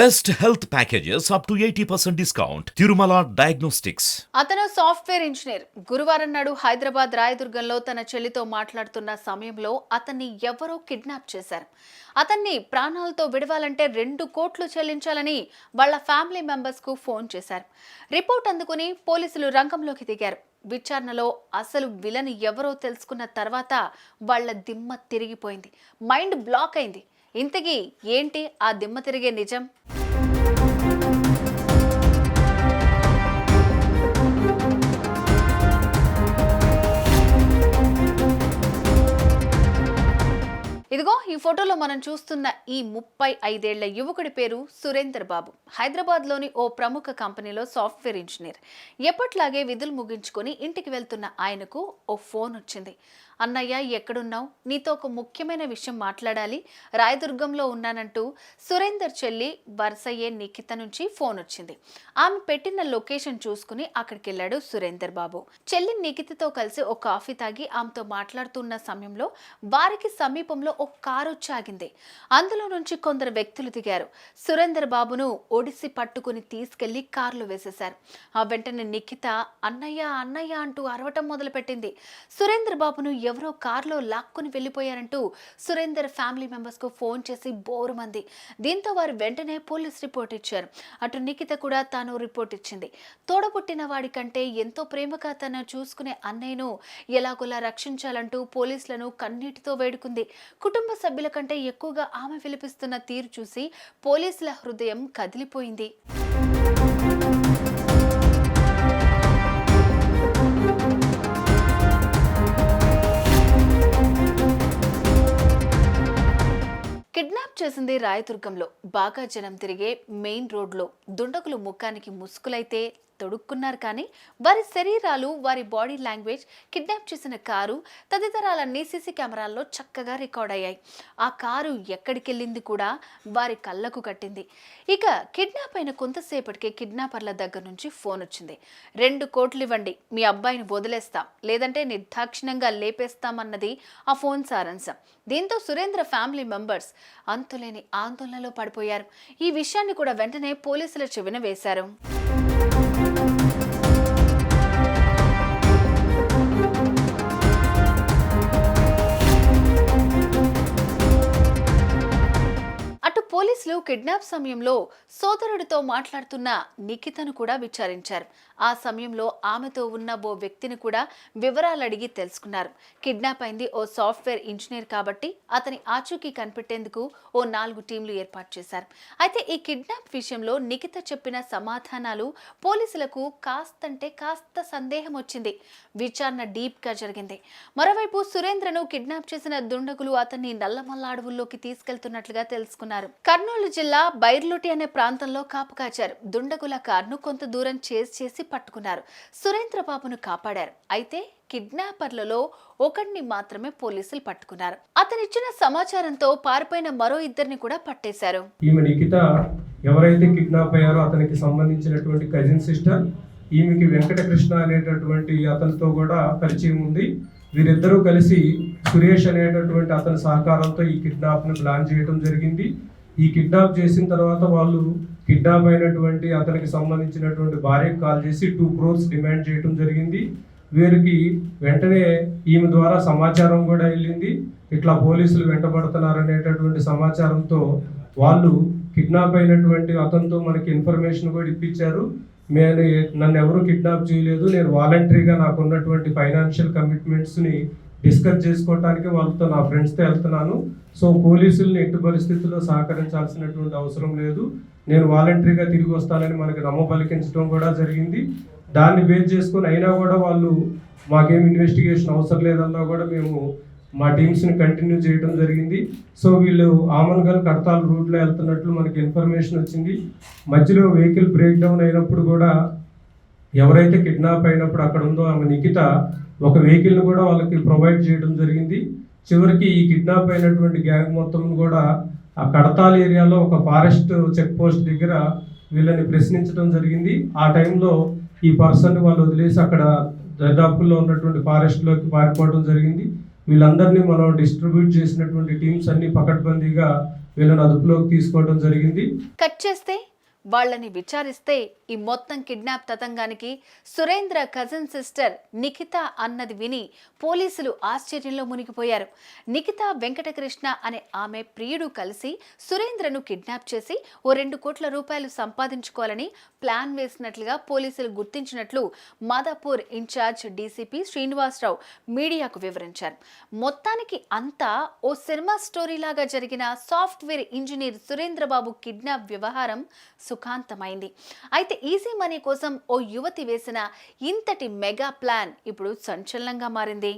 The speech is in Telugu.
Best health packages up to eighty percent discount Tirumala diagnostics అతను సాఫ్ట్వేర్ ఇంజనీర్. గురువారం నాడు హైదరాబాద్ రాయదుర్గంలో తన చెల్లితో మాట్లాడుతున్న సమయంలో అతన్ని ఎవరో కిడ్నాప్ చేశారు. అతన్ని ప్రాణాలతో విడవాలంటే రెండు కోట్లు చెల్లించాలని వాళ్ళ ఫ్యామిలీ మెంబర్స్కు ఫోన్ చేశారు. రిపోర్ట్ అందుకుని పోలీసులు రంగంలోకి దిగారు. విచారణలో అసలు విలన్ ఎవరో తెలుసుకున్న తర్వాత వాళ్ళ దిమ్మ తిరిగిపోయింది. మైండ్ బ్లాక్ అయింది. ఇంతకీ ఏంటి ఆ దిమ్మ తిరిగే నిజం? ఇదిగో ఈ ఫోటోలో మనం చూస్తున్న ఈ ముప్పై ఐదేళ్ళ యువకుడి పేరు సురేందర్ బాబు. హైదరాబాద్లోని ఓ ప్రముఖ కంపెనీలో సాఫ్ట్వేర్ ఇంజనీర్. ఎప్పట్లాగే విధులు ముగించుకొని ఇంటికి వెళ్తున్న ఆయనకు ఓ ఫోన్ వచ్చింది. అన్నయ్య ఎక్కడున్నావు? నీతో ఒక ముఖ్యమైన విషయం మాట్లాడాలి. రాయదుర్గంలో ఉన్నానంటూ సురేందర్ చెల్లి వరుసయ్యే నిఖిత నుంచి ఫోన్ వచ్చింది. ఆమె పెట్టిన లొకేషన్ చూసుకుని అక్కడికి వెళ్ళాడు సురేందర్ బాబు. చెల్లి నిఖితతో కలిసి ఒక కాఫీ తాగి ఆమెతో మాట్లాడుతున్న సమయంలో వారికి సమీపంలో ఒక కారు వచ్చి ఆగింది అందులో నుంచి కొందరు వ్యక్తులు దిగారు. సురేందర్ బాబును ఒడిసి పట్టుకుని తీసుకెళ్ళి కారులో వేసేశారు. ఆ వెంటనే నిఖిత అన్నయ్య అన్నయ్య అంటూ అరవటం మొదలుపెట్టింది. సురేందర్ బాబును ఎవరో కారులో లాక్కుని వెళ్ళిపోయారంటూ సురేందర్ ఫ్యామిలీ మెంబర్స్కు ఫోన్ చేసి బోరుమంది. దీంతో వారు వెంటనే పోలీస్ రిపోర్ట్ ఇచ్చారు. అటు నిఖిత కూడా తాను రిపోర్ట్ ఇచ్చింది. తోడబుట్టిన వాడి కంటే ఎంతో ప్రేమగా తను చూసుకునే అన్నయ్యను ఎలాగోలా రక్షించాలంటూ పోలీసులను కన్నీటితో వేడుకుంది. కుటుంబ సభ్యుల కంటే ఎక్కువగా ఆమె విలిపిస్తున్న తీరు చూసి పోలీసుల హృదయం కదిలిపోయింది. చేసింది రాయదుర్గంలో. బాగా జనం తిరిగే మెయిన్ రోడ్లో దుండగులు ముఖానికి ముసుగులైతే తొడుక్కున్నారు కానీ వారి శరీరాలు వారి బాడీ లాంగ్వేజ్ కిడ్నాప్ చేసిన కారు తదితరాలన్నీ సీసీ కెమెరాల్లో చక్కగా రికార్డ్ అయ్యాయి. ఆ కారు ఎక్కడికి వెళ్ళింది కూడా వారి కళ్ళకు కట్టింది. ఇక కిడ్నాప్ అయిన కొంతసేపటికే కిడ్నాపర్ల దగ్గర నుంచి ఫోన్ వచ్చింది. రెండు కోట్లు ఇవ్వండి మీ అబ్బాయిని వదిలేస్తాం లేదంటే నిర్దాక్షిణ్యంగా లేపేస్తామన్నది ఆ ఫోన్ సారాంశం. దీంతో సురేంద్ర ఫ్యామిలీ మెంబర్స్ అంతులేని ఆందోళనలో పడిపోయారు. ఈ విషయాన్ని కూడా వెంటనే పోలీసుల చెవిన వేశారు. పోలీసులు కిడ్నాప్ సమయంలో సోదరుడితో మాట్లాడుతున్న నిఖితను కూడా విచారించారు. ఆ సమయంలో ఆమెతో ఉన్న ఓ వ్యక్తిని కూడా వివరాలు అడిగి తెలుసుకున్నారు. కిడ్నాప్ అయింది ఓ సాఫ్ట్వేర్ ఇంజనీర్ కాబట్టి అతని ఆచూకీ కనిపెట్టేందుకు ఓ నాలుగు టీంలు ఏర్పాటు చేశారు. అయితే ఈ కిడ్నాప్ విషయంలో నిఖిత చెప్పిన సమాధానాలు పోలీసులకు కాస్తంటే కాస్త సందేహం వచ్చింది. విచారణ డీప్గా జరిగింది. మరోవైపు సురేంద్రను కిడ్నాప్ చేసిన దుండగులు అతన్ని నల్లమల్ల అడవుల్లోకి తీసుకెళ్తున్నట్లుగా తెలుసుకున్నారు. కర్నూలు జిల్లా బైర్లుటి అనే ప్రాంతంలో కాపు కాచారు. దుండగుల కారును కొంత దూరం చేసి చేసి పట్టుకున్నారు. సురేంద్ర బాబును కాపాడారు. అయితే కిడ్నాపర్లలో ఒకడిని మాత్రమే పోలీసులు పట్టుకున్నారు. అతనిచ్చిన సమాచారంతో పారిపోయిన మరో ఇద్దరిని కూడా పట్టేశారు. ఈమె నిఖిత ఎవరైతే కిడ్నాప్ అయ్యారో అతనికి సంబంధించినటువంటి కజిన్ సిస్టర్ ఈమెకి వెంకటకృష్ణ అనేటటువంటి అతనితో కూడా పరిచయం ఉంది. వీరిద్దరూ కలిసి సురేష్ అనేటటువంటి అతని సహకారంతో ఈ కిడ్నాప్ను ప్లాన్ చేయడం జరిగింది. ఈ కిడ్నాప్ చేసిన తర్వాత వాళ్ళు కిడ్నాప్ అయినటువంటి అతనికి సంబంధించినటువంటి భార్యకు కాల్ చేసి టూ క్రోర్స్ డిమాండ్ చేయడం జరిగింది. వీరికి వెంటనే ఈమె ద్వారా సమాచారం కూడా వెళ్ళింది. ఇట్లా పోలీసులు వెంటబడుతున్నారనేటటువంటి సమాచారంతో వాళ్ళు కిడ్నాప్ అయినటువంటి అతనితో మనకి ఇన్ఫర్మేషన్ కూడా ఇప్పించారు. నేను నన్ను ఎవరు కిడ్నాప్ చేయలేదు. నేను వాలంటరీగా నాకు ఉన్నటువంటి ఫైనాన్షియల్ కమిట్మెంట్స్ని డిస్కస్ చేసుకోవటానికి వాళ్ళతో నా ఫ్రెండ్స్తో వెళ్తున్నాను. సో పోలీసుల్ని ఎట్టి పరిస్థితుల్లో సహకరించాల్సినటువంటి అవసరం లేదు. నేను వాలంటరీగా తిరిగి వస్తానని మనకి నమ్మబలికించడం కూడా జరిగింది. దాన్ని బేస్ చేసుకొని అయినా కూడా వాళ్ళు మాకేం ఇన్వెస్టిగేషన్ అవసరం లేదన్నా కూడా మేము మా టీమ్స్ని కంటిన్యూ చేయడం జరిగింది. సో వీళ్ళు ఆమన్గల్ కడతాల్ రూట్లో వెళ్తున్నట్లు మనకి ఇన్ఫర్మేషన్ వచ్చింది. మధ్యలో వెహికల్ బ్రేక్ డౌన్ అయినప్పుడు కూడా ఎవరైతే కిడ్నాప్ అయినప్పుడు అక్కడ ఉందో ఆమె నిఖిత ఒక వెహికల్ని కూడా వాళ్ళకి ప్రొవైడ్ చేయడం జరిగింది. చివరికి ఈ కిడ్నాప్ అయినటువంటి గ్యాంగ్ మొత్తం కూడా ఆ కడతాల్ ఏరియాలో ఒక ఫారెస్ట్ చెక్ పోస్ట్ దగ్గర వీళ్ళని ప్రశ్నించడం జరిగింది. ఆ టైంలో ఈ పర్సన్ వాళ్ళు వదిలేసి అక్కడ దరిదాపుల్లో ఉన్నటువంటి ఫారెస్ట్లోకి పారిపోవడం జరిగింది. వీళ్ళందరినీ మనం డిస్ట్రిబ్యూట్ చేసినటువంటి టీమ్స్ అన్ని పకడ్బందీగా వీళ్ళని అదుపులోకి తీసుకోవడం జరిగింది. కట్ చేస్తే? వాళ్ళని విచారిస్తే ఈ మొత్తం కిడ్నాప్ తతంగానికి సురేంద్ర కజిన్ సిస్టర్ నిఖిత అన్నది విని పోలీసులు ఆశ్చర్యంలో మునిగిపోయారు. నిఖిత వెంకటకృష్ణ అనే ఆమె ప్రియుడు కలిసి సురేంద్రను కిడ్నాప్ చేసి ఓ రెండు కోట్ల రూపాయలు సంపాదించుకోవాలని ప్లాన్ వేసినట్లుగా పోలీసులు గుర్తించినట్లు మాదాపూర్ ఇన్ఛార్జ్ డీసీపీ శ్రీనివాసరావు మీడియాకు వివరించారు. మొత్తానికి అంతా ఓ సినిమా స్టోరీలాగా జరిగిన సాఫ్ట్వేర్ ఇంజనీర్ సురేంద్రబాబు కిడ్నాప్ వ్యవహారం సుఖాంతమైంది. అయితే ఈజీ మనీ కోసం ఓ యువతి వేసిన ఇంతటి మెగా ప్లాన్ ఇప్పుడు సంచలనంగా మారింది.